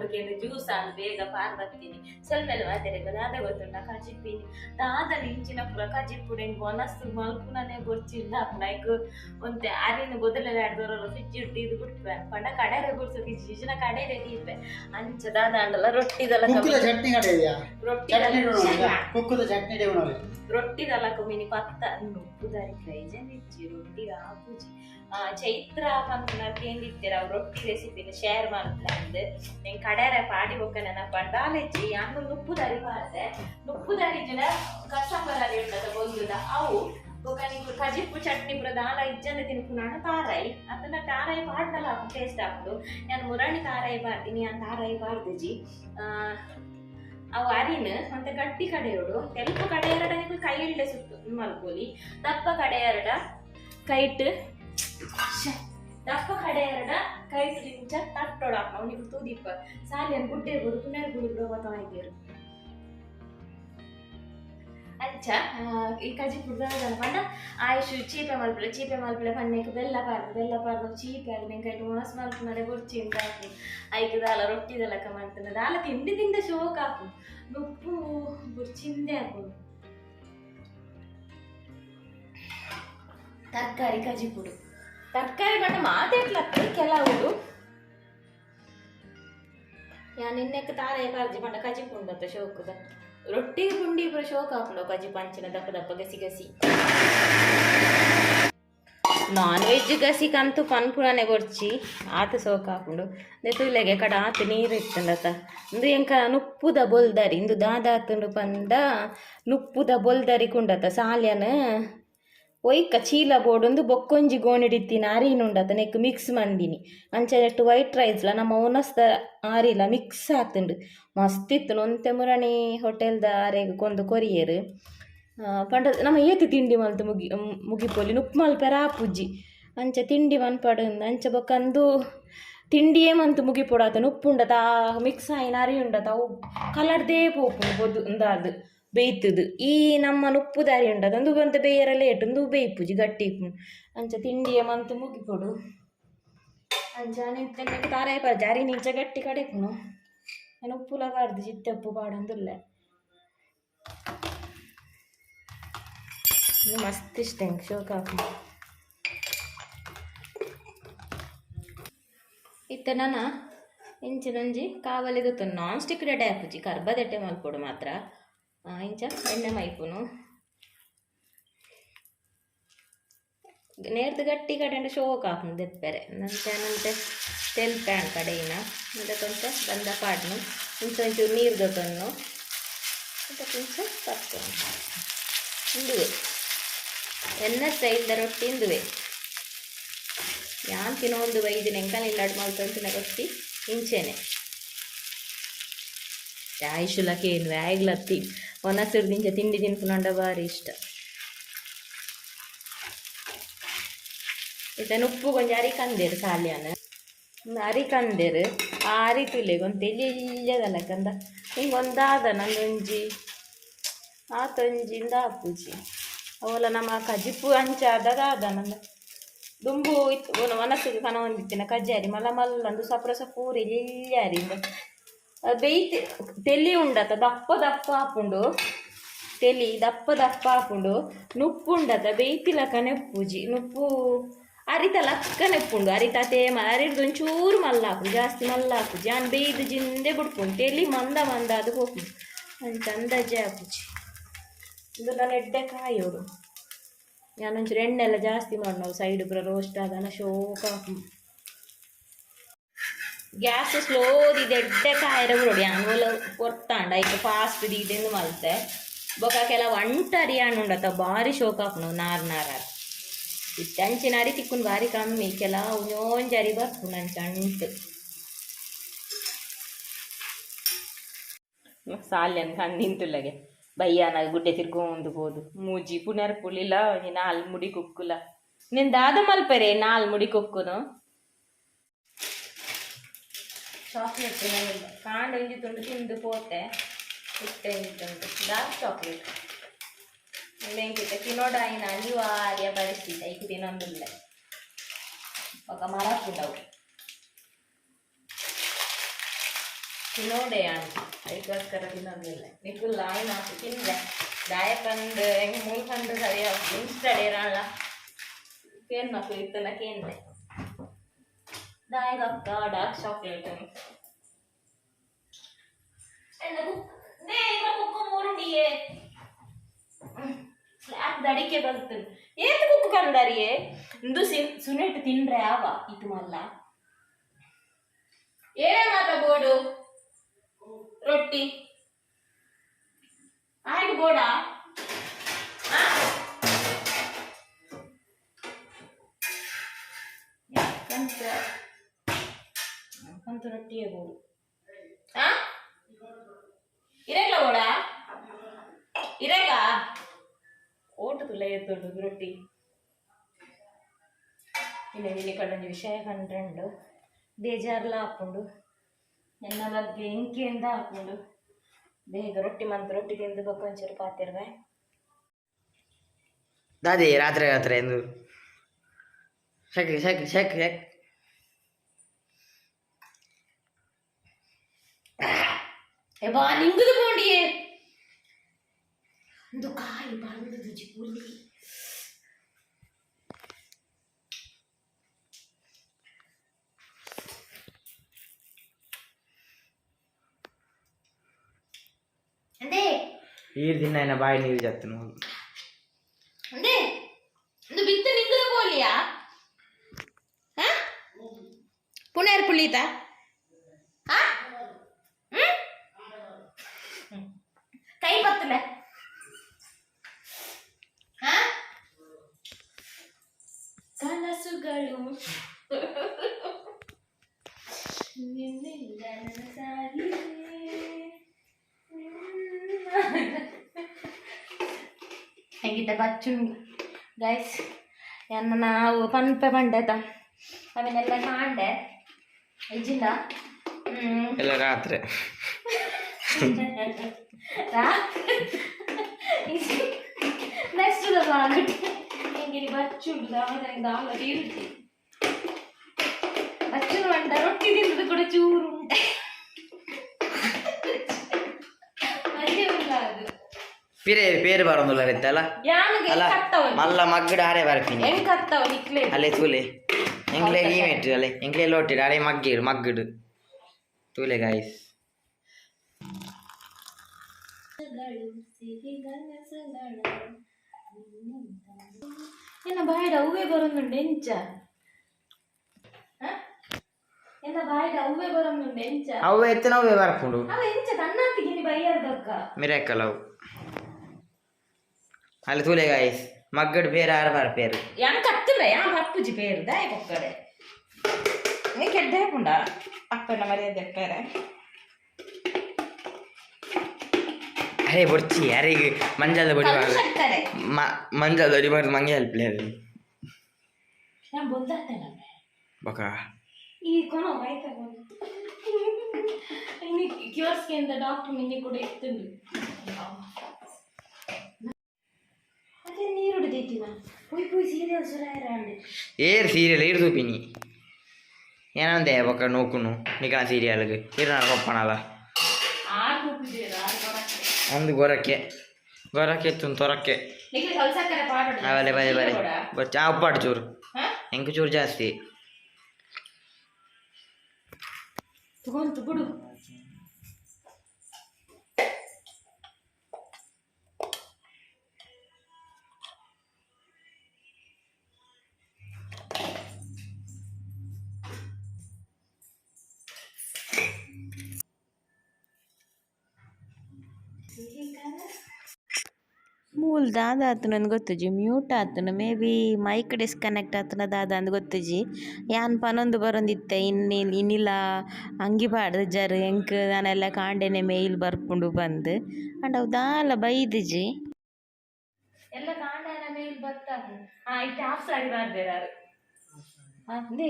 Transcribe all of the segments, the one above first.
ಸೌಂಡ್ಗೆ juice ಅಂತ ಬೇಗ ಪಾರ್ ಬರ್ತೀನಿ. ಸ್ವಲ್ಪ ಆದರೆ ಮಾತಾಡಿದ ದಾದ ಗೊತ್ತುಂಟ ಕಜಿಪ್ಪಿನಿ ದಾದ ಇಂಚಿನ ಪುರ ಕಜಿಪ್ಪುಡು ಹೆಂಗ್ ಒನಸ್ತು ಮಲ್ಪುನನೆ ಗೊತ್ತಿಲ್ಲ ಲೈಕ್ ಒಂತೆ ಅರಿನ ಗೊದಲೆಲ್ಲ ಆಡ್ದವರು ಫ್ರಿಜ್ ಇಟ್ಟು ಇದು ಬಿಟ್ಪೆ ಪಂಡ ಕಡೆರೆ ಗುಡ್ಸೋಕೆ ಕಡೆ ಕಡೆರೆ ದೀಪೆ ಅಂಚ ದಾದ ಅಂಡಲ್ಲ ರೊಟ್ಟಿದಲ್ಲ ಚಟ್ನಿ ರೊಟ್ಟಿ ರೊಟ್ಟಿದಲ್ಲ ಕಮ್ಮಿನಿ ಪತ್ತ ಉಪ್ಪುದಾರಿ ಕೈಜೆ ಇಚ್ಚಿ ರೊಟ್ಟಿ ಆಪುಜಿ ಆ, ಚೈತ್ರ ಕಂಪನ ಕೇಂದಿತ್ತೆರ್ ಅವ ರೊಟ್ಟಿ ಸಿತ್ತಿನ ಶೇರ್ ಮಾಡ್ತಾರೆ ಅಂದ್ ನಿಂ ಕಡೆ ಎರೆ ಪಾಡಿ ಬೊಕನೆನ ಪಡ ದಾಲ ಇಚ್ಚಿ ಯಾಕುಲು ಉಪ್ಪು ದರಿ ಬಾರ್ದೆ ಉಪ್ಪುದರಿಜ್ನ ಕಷ್ಟಪರರಿ ಉಂಡತ ಬೋಜುದ ಅವು ಬೊಕನಿಪುರ ಜಿಪ್ಪು ಚಟ್ನಿ ಪುರ ದಾಲ ಇಜ್ಜಂದ ತಿನ್ಪುನ ಆಂಡ ತಾರಾಯಿ. ಅಂಡನ ತಾರಾಯಿ ಪಾಡ್ದಲ ಅವು ಟೇಸ್ಟ್ ಆಪುಂಡು ನನ್ ಮುರಳಿ ತಾರಾಯಿ ಪಾರ್ತಿನಿ ಅಂದಾರ ಐ ಬಾರ್ದೆಜಿಜಿ ಆ, ಅವ ಅರಿನ್ ಮಂತೆ ಗಟ್ಟಿ ಕಡೆ ಉಡು ಕೆಂಪು ಕಡೆ ಎರ್ಡ ಕೈ ಇಲ್ಡೆ ಸುತ್ತ ಉಮ್ಮಲ್ಪೊಲಿ ದಪ್ಪ ಕಡೆ ಎರೆಡ ದಪ್ಪ ಕಡೆ ಎರಡ ಕೈ ದಿಂಚ ತಟ್ಟೋಡ ಅವನಿಗೆ ತೂದಿಪ್ಪ. ಸಾಲಿಯನ್ ಗುಡ್ಡೆ ಇರ್ಬೋದು ಪುನರ್ ಗುಡಿ ಬಿಡೋ ತಾಯಿಗೇರು ಅಂಚ ಈ ಕಜಿ ಕುಡ್ದಾಗ ಪಂಡ ಆಯುಷ್ ಚೀಪೆ ಮಲ್ಪಲೆ ಚೀಪೆ ಮಲ್ಪಲೆ ಪನ್ನೆಕ್ ಬೆಲ್ಲ ಪಾರ್ದು ಬೆಲ್ಲ ಪಾರ್ದು, ಚೀಪೆ ಆಗಿ ನಿಂಗೆ ಕೈಟ್ ಮೊನಸ್ ಮಲ್ಪನಡೆ ಬುರ್ಚಿ ಅಂತ ಹಾಕಿ. ಐದು ದಾಲ ರೊಟ್ಟಿ ದಲಕ ಮಾಡ್ತಾನೆ. ದಾಲ ತಿಂಡಿ ತಿಂದ ಶೋಕ್ ಹಾಕು. ನುಪ್ಪು ಗುರ್ಚಿಂದೆ ಹಾಕು. ತರಕಾರಿ ಕಜಿ ಪುಡು ತರಕಾರಿ ಬಣ್ಣ ಮಾತಾಡ್ಲಕ್ಕ ಕೆಲವು ಯಾ ನಿನ್ನೆಕ್ ತಾರೆ ಪಾರ್ಜಿ ಪಂಡ ಕಜಿ ಪುಂಡತ್ತ ಶೋಕದ ರೊಟ್ಟಿ ಪುಂಡಿ ಪುರ ಶೋಕ ಹಾಕೊಂಡು ಕಜಿ ಪಂಚಿನ ದಪ್ಪ ದಪ್ಪ ಗಸಿ ಗಸಿ ನಾನ್ ವೆಜ್ ಗಸಿ ಕಂತು ಪನ್ಪುರನೆ ಕೊರ್ಚಿ ಆತ ಸೋಕ ಹಾಕೊಂಡು ತುಲೆಗೆ ಕಡ ಆತ ನೀರು ಇತ್ತಂದತ ಇಂದು ಎಂಕ ನುಪ್ಪುದ ಬೊಲ್ದರಿ ಇಂದು ದಾದಾತುಂಡು ಪಂಡ ನುಪ್ಪುದ ಬೊಲ್ದರಿ ಕುಂಡತ ಸಾಲ್ಯನ ಒಯ್ಕ ಚೀಲ ಬೋಡೊಂದು ಬೊಕ್ಕೊಂಜಿ ಗೋಣಿಡಿತ್ತಿನ ಅರಿನುಂಡತ ಅದನ್ನೆಕ್ ಮಿಕ್ಸ್ ಮಂದಿನಿ. ಅಂಚನೆಟ್ಟು ವೈಟ್ ರೈಸ್ಲ ನಮ್ಮ ಓನಸ್ದ ಆರಿಲ ಮಿಕ್ಸ್ ಆತುಂಡು. ಮಸ್ತಿತ್ತು ಒಂತೆ ಮುರಣಿ ಹೋಟೆಲ್ದ ಆರೆಗ್ ಕೊಂದು ಕೊರಿಯರ್. ಆ, ಪಂಡ ನಮ್ಮ ಏತು ತಿಂಡಿ ಮಲ್ತು ಮುಗಿ ಮುಗಿಪೋಲಿ ಮಲ್ಪೆರ ಆಪುಜ್ಜಿ ಅಂಚ ತಿಂಡಿ ಮನ್ಪಡಂದು ಅಂಚ ಬೊಕ್ಕಂದು ತಿಂಡಿ ಏಮಂತು ಮುಗಿಪೊಡಾತ ತ ಮಿಕ್ಸ್ ಆಯಿನ ಅರಿ ಉಂಡ ಅವು ಕಲರ್ದೇ ಪೋಪು ಬೊದ್ದು ಉಂದಾದು ಬೇಯ್ತದು. ಈ ನಮ್ಮ ಉಪ್ಪು ದಾರಿ ಉಂಡದ ಅದೊಂದು ಬಂತ ಬೇಯರ ಲೇಟ್ ಒಂದು ಬೇಯ್ಪುಜಿ ಗಟ್ಟಿ ಅಂಚ ತಿಂಡಿಯ ಮಂತು ಮುಗಿಕೊಡು. ಅಂಚ ನಿಂತ ತಾರಾಯಿ ಪರ, ಜಾರಿ ನಿಂಚ ಗಟ್ಟಿ ಕಡೆಪುನು ನಾನು ಉಪ್ಪುಲ ಪಾಡ್ದು ಚಿತ್ತಪ್ಪು ಪಾಡಂದುಲ್ಲ. ಇನ್ನು ಮಸ್ತ್ ಇಷ್ಟ ಹೆಂಗೆ ಶೋಕ ಇತ್ತ ನಾನು ಇಂಚಿನೊಂಜಿ ಕಾವಲಿದ ನಾನ್ ಸ್ಟಿಕ್ ರೆಡಿ ಹಾಕುಜಿ ಕರ್ಬದೆಟ್ಟೆ ಮಲ್ಕೊಡು ಮಾತ್ರ. ಇಂಚ ಎಣ್ಣೆ ಮೈಪುನು ನೇರ್ದು ಗಟ್ಟಿ ಕಡೆ ಶೋಕ್ ಹಾಕುನು ದೆಪ್ಪೆರೆ ನಂತೆ ನಂತೆ ತೆಲ್ ಪ್ಯಾನ್ ಕಡೆಯಿನ ಅದಕ್ಕೊಂಚ ಬಂದ ಪಾಡ್ನು ಇಂಚ ಒಂಚೂರು ನೀರು ಗೊತ್ತನ್ನು ಅದಕ್ಕೊಂಚ ತಪ್ಪನು ಇಂದುವೆ ಎನ್ನ ಸ್ಟೈಲ್ದ ರೊಟ್ಟಿ ಇಂದುವೆ ಯಾನ್ ತಿನ್ನೋ ಒಂದು ಐದು ನೆಂಕಲ್ ಇಲ್ಲಾಡ್ ಮಲ್ತಂತಿನ ರೊಟ್ಟಿ ಇಂಚೆನೆ ಆಯುಷುಲಕ್ಕೆ ಏನು ವ್ಯಾಗ್ಲತ್ತಿ ಒನಸಿರು ದಿಂಚ ತಿಂಡಿ ತಿನ್ಪುನಂಡ ಭಾರಿ ಇಷ್ಟ. ಇದೆ ಉಪ್ಪು ಕೊಂಚ ಅರಿ ಕಂದೇರು ಸಾಲ್ಯಾನ ಒಂದು ಅರಿ ಕಂದೇರು ಆ ಅರಿ ತುಲೆಗೆ ಒಂದು ತೆಲಿಯದಲ್ಲ ಕಂದ? ಹಿಂಗೆ ಒಂದಾದ ನಂದೊಂಜಿ ಆತೊಂಜಿಂದ ಆಪುಜಿ ಅವಲ ನಮ್ಮ ಕಜಿಪು ಆದ ನಂದ. ದುಂಬು ಇತ್ತು. ಮನಸ್ಸಿಗೆ ಕನ ಹೊಂದಿತ್ತಿನ ಕಜ್ಜಾರಿ ಮಲ್ಲ ಮಲ್ಲಂದು ಸಪ್ರಸ ಪೂರಿ ಎಲ್ಯಾರಿ ಬೇಯ್ತಿ ತೆಲಿ ಉಂಡತ ದಪ್ಪ ದಪ್ಪ ಹಾಕೊಂಡು ತೆಲಿ ದಪ್ಪ ದಪ್ಪ ಹಾಕೊಂಡು ನುಪ್ಪು ಉಂಡತ ಬೇಯ್ತಿಲಕ ನೆಪ್ಪುಜಿ ನುಪ್ಪು ಅರಿತ ಲಕ್ಕ ನೆಪ್ಪುಂಡು ಅರಿತ ತೇಮ ಅರಿಡ್ದು ಒಂಚೂರು ಮಲ್ಲಾಕು ಜಾಸ್ತಿ ಮಲ್ಲಾಕು ಜಾನ್ ಬೇಯ್ದು ಜಿಂದೆ ಬಿಡ್ಕೊಂಡು ತೆಲಿ ಮಂದ ಮಂದ ಅದು ಹೋಗು ಅಂತ ಅಂದಾಜೆ ಹಾಕುಜಿ ಇದು ನಾನು ಎಡ್ಡೆ ಕಾಯೋಡು ನಾನೊಂಚೂರು ಎಣ್ಣೆ ಎಲ್ಲ ಜಾಸ್ತಿ ಮಾಡಿ ನಾವು ಸೈಡ್ ಪುರ ರೋಸ್ಟ್ ಆದಾನ ಶೋಕ ಹಾಕು ಗ್ಯಾಸ್ ಸ್ಲೋ ದಿದೆಡ್ಡೆ ಕಾಯರ ಬಿಡೋಡಿ അങ്ങനെ ಪೊರ್ತಾಂಡ ಈಗ ಫಾಸ್ಟ್ ದೀದೆಂದು ಮಲ್ತೆ ಬೊಕ ಕೆಲವು ಅಂಟರಿ ಹಣ್ಣು ಉಂಡತ ಭಾರಿ ಶೋಕ ಹಾಕ್ನು ನಾರ್ ನಾರ ಇತ್ತಂಚಿನ ಅರಿ ತಿಕ್ಕುನ್ ಭಾರಿ ಕಮ್ಮಿ ಕೆಲ ಒಂಜೊಂಜರಿ ಬರ್ಪುಂಡು ಅಂಚ ಅಂಟು ಸಾಲ್ಯನ್ ಕಂದಿಂತುಲ್ಲಗೆ ಬಯ್ಯಾನ ಗುಡ್ಡೆ ತಿರ್ಗೊಂದು ಹೋದು ಮೂಜಿ ಪುನರ್ ಪುಳಿಲ ನಾಲ್ ಮುಡಿ ಕುಕ್ಕುಲ ನಿನ್ ದಾದ ಮಲ್ಪರೆ ನಾಲ್ ಮುಡಿ ಕುಕ್ಕುನು ಚಾಕ್ಲೇಟ್ ನಮಗೆ ಕಾಂಡ ಹಿಂಗೆ ತುಂಡು ತಿಂದು ಪೋತೆ. ಇಟ್ಟೆ ತುಂಡು. ಡಾರ್ಕ್ ಚಾಕ್ಲೇಟ್ ಇಲ್ಲ ಹೆಂಗಿತ್ತೆ ತಿನ್ನೋಡ ಇನ್ನು ಅನಿವಾರ್ಯ ಬಳಸಿದ್ದೆ ಈಗ ತಿನ್ನೊಂದು ಇಲ್ಲ ಪಕ್ಕ ಮರ ಕೂಡವು ತಿನ್ನೋಡೆ ಅಣ್ಣ ಐದಕ್ಕರ ತಿನ್ನೊಂದಿಲ್ಲ ನಿಕ್ಕಲ್ಲ ಆಯ್ನ ತಿಂದೆ ದಾಯ ತಂದು ಹೆಂಗೆ ಮುಂದೆ ತಂದು ಸರಿಯಾಗಿ. ಇನ್ಸ್ ತಡೆಯಿರಲ್ಲ ಏನು ಮಕ್ಕಳು ಇತ್ತಲ್ಲ ಕೇಂದ್ರ. ಇತ್ತಲ್ಲ ಕೇಂದ್ರೆ ದಾಯಗ ಅಕ್ಕ ಡಾರ್ಕ್ ಚಾಕ್ಲೇಟ್ ಕುಕ್ಕು ಮೂರುಂಡಿಯೇ ಸ್ಲ್ಯಾಬ್ ದಡಿಕೆ ಬರ್ತದೆ ಏತ್ ಕುಕ್ಕು ಕಂದಾರಿಯೇ ಇಂದು ಸುನೆಟ್ ತಿಂದ್ರೆ ಆವ ಇದು ಮಲ್ಲ ಏನೇ ಮಾತ ಬೋಡು ರೊಟ್ಟಿ ಆಯ್ತು ಬೋಡ ಯಾಕಂತ ರೊಟ್ಟಿಯ ಬೋಡು ಹಾ ಇರಲ್ಲ ಇರಲ್ಲ? ಓಟು ತುಲ ಎತ್ತೊಂಡು ರೊಟ್ಟಿ. ಇಲ್ಲ ಇಲ್ಲಿ ಕಡೊಂದು ವಿಷಯ ಕಂಡ್ರಂಡು ಬೇಜಾರ್ಲ ಹಾಕೊಂಡು ನನ್ನ ಬಗ್ಗೆ ಇಂಕಿಯಿಂದ ಹಾಕೊಂಡು ಬೇಗ ರೊಟ್ಟಿ ಮಂತ್ ರೊಟ್ಟಿ ತಿಂದು ಬಕ್ಕ ಒಂಚೂರು ಪಾತಿರ್ವೆ ದಾದಿ, ರಾತ್ರಿ ರಾತ್ರಿ ಎಂದು. ಶಕ್ ಶಕ್ ಶಕ್ ಶಕ್. எப்பா நிங்குது போண்டியே இந்த காய் பறந்து புள்ளி అంతే ఈరు తిన్న ఆయన బాయ్ నీరు చెప్తున్నావు అంతే నువ్వు బిత్త నింగుదా పోలియా పునేరు పుల్లితా ನಿನ್ನಿಂದ ನನಸಾಗಿದೆ. ಹೆಂಗಿದ್ದ ಬಚ್ಚು ಗೈಸ್ ಎನ್ನ ನಾವು ಪನ್ಪೆ ಬಂಡೆತ ಅವನ್ನೆಲ್ಲ ಕಾಂಡೆ ಇಜ್ಜಿಂದ? ಹ್ಮ್. ಎಲ್ಲ ರಾತ್ರಿ. ನೆಕ್ಸ್ಟ್ ಬಚ್ಚುಂಡು ದಾವದಿಂದ ಆಗ ಇರುತ್ತಿ ತಿಂದದ್ದು ಕೂಡ ಚೂರು ಉಂಟೆ ಅದೇ ಉಂಟ ಅದು ಪಿರೆ ಪೇರು ಬರೋದಿಲ್ಲ ಇತ್ತಲ್ಲ ಯಾನಿಗೆ ಅಲ್ಲ ಕತ್ತವನು ಮಲ್ಲ ಮಗ್ಗಡ ಆರೆ ಬರ್ತೀನಿ ಹೆಂಗ್ ಕತ್ತವನು ಇಕ್ಲೇ ಅಲ್ಲೇ ತೂಲೆ ಎಂಗ್ಲೇ ಈ ಮೆಟ್ಟು ಅಲ್ಲೇ ಎಂಗ್ಲೇ ಲೋಟಿಡು ಅರೆ ಮಗ್ಗಿಡು ಮಗ್ಗಿಡು ತೂಲೆ ಗಾಯ್ಸ್ ಎನ್ನ ಬಾಯಿಡ ಹೂವೇ ಬರೋದುಂಡು ಎಂಚ ಅವು ಎತ್ತಿನ ಅವೇ ಬರ್ಪುಂಡು ಅವ ಎಂಚ ಕಣ್ಣಾತಿಗೆ ಬೈಯರ್ದಕ್ಕ ಮಿರಾಕಲ್ ಅವು ಅಲ್ಲಿ ತೂಲೆ ಗಾಯ್ಸ್ ಮಗ್ಗಡು ಬೇರೆ ಆರು ಬಾರ ಪೇರು ಯಾನ್ ಕತ್ತಿಲ್ಲ ಯಾನ್ ಪಪ್ಪುಜಿ ಪೇರು ದಾಯ ಕೊಕ್ಕಡೆ ನೀ ಕೆಡ್ಡೆ ಪುಂಡ ಅಪ್ಪನ ಮರ್ಯಾದೆ ಪೇರೆ ಅರೆ ಬೊರ್ಚಿ ಅರೆ ಈಗ ಮಂಜಾದ ಬಡಿ ಕಲ್ಲು ಸಕ್ಕರೆ ಮಂಜಾದ ಬಡಿ ಬಾರ್ದು ಮಂಗೆ ಹೆಲ್ಪ್ ಲೇರು ಯಾನ್ ಬೊದ್ದಾತೇನ ಬಕ ಈ ಕೊನ ಬೈಕ ಕ್ಯೂರ್ಸ್ಗೆ ಅಂತ ಡಾಕ್ಟರ್ ನಿಂಗೆ ಕೂಡ ಇರ್ತಂದು ಅದೇ ನೀರು ಹಿಡಿದೈತಿನ ಪುಯ್ ಪುಯ್ ಸೀರಿಯಲ್ ಸುರಾಯರಾಂಡೆ ಏರ್ ಸೀರಿಯಲ್ ಇರ್ ತೂಪಿನಿ ಏನಂದೆ ಬೊಕ್ಕ ನೋಕುನು ನಿಕಾ ಸೀರಿಯಲ್ಗೆ ಇರ್ ನಾನು ಒಪ್ಪಣಲ್ಲ ಆರು ಕೂಪಿದ್ದೀರ ಆರು ಕೊಡಕ್ಕೆ ಒಂದು ಗೊರಕ್ಕೆ ಗೊರಕ್ಕೆ ತುನ್ ತೊರಕ್ಕೆ ನಿಮಗೆ ಕಲ್ಸಕ್ಕರೆ ಪಾಡ ಅವಲೆ ಬರೆ ಬರೆ ಬೊಚ್ಚ ಆ ಉಪ್ಪಾಡು ಚೂರು ಹಾ ಎಂಕು ಚೂರು ಜಾಸ್ತಿ ತಗೊಂತು ಬಿಡು ಮೂಲ್ ದಾದ ಆತನ ಅಂದ್ ಗೊತ್ತುಜಿ ಮ್ಯೂಟ್ ಆತನ ಮೇ ಬಿ ಮೈಕ್ ಡಿಸ್ಕನೆಕ್ಟ್ ಆತನ ದಾದ ಅಂದ್ ಗೊತ್ತುಜಿ ಯಾನ್ ಪನೊಂದು ಬರೊಂದಿತ್ತೆ ಇನ್ನಿ ಇನ್ನಿಲ್ಲ ಅಂಗಿ ಪಾಡ್ದು ಜರ್ ಎಂಕ್ ನಾನೆಲ್ಲ ಕಾಂಡೆನೆ ಮೇಲ್ ಬರ್ಪುಂಡು ಬಂದು. ಅಂಡ್ ಅವು ದಾಲ ಬೈದಿಜಿ ಎಲ್ಲ ಕಾಂಡೆನ ಮೇಯ್ಲ್ ಬರ್ತಾದು ಹಾ ಇಟ್ಟು ಸಾರಿ ಮಾಡ್ಬೇರಾರು. ಅಂದೇ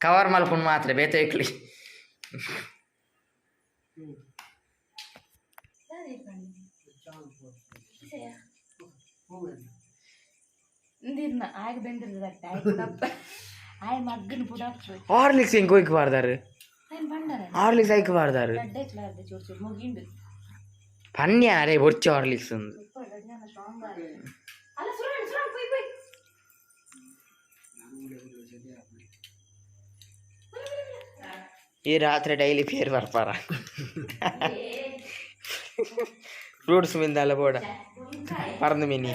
ಕವರ್ ಮಲ್ಕೊಂಡು ಮಾತ್ರ ಬೇತೈಕ್ಲಿ ಇಂದಿರ್ನ ಆಗ ಬೆಂದಿರ್ತದಟ್ಟ ಆಯ್ತು ತಪ್ಪ ಆಯ್ ಮಗ್ಗನ ಬುಡಾಕ್ತು ಹಾರ್ಲಿಕ್ಸ್ ಹೆಂಗೆ ಹೋಗಿ ಬಾರ್ದಾರು ಹಾಲಿನ ಬಂಡಾರ ಹಾರ್ಲಿಕ್ಸ್ ಐಕ್ ಬಾರ್ದಾರು ಗಡ್ಡೆ ಇಟ್ಲಾರ್ದೆ ಚೂರು ಚೂರು ಮುಗಿಂಡು ಪನ್ಯ ಅರೆ ಬೊರ್ಚಿ ಹಾರ್ಲಿಕ್ಸ್ ಒಂದು ಅಲ್ಲ ಸುರಣ ಸುರಣ ಪುಯ್ ಪುಯ್ ಈ ರಾತ್ರಿ ಡೈಲಿ ಪೇರ್ ಬರ್ಪಾರ ഫ്രൂട്ട്സ് മിന്താലെ പോടാ പറഞ്ഞു മിനി.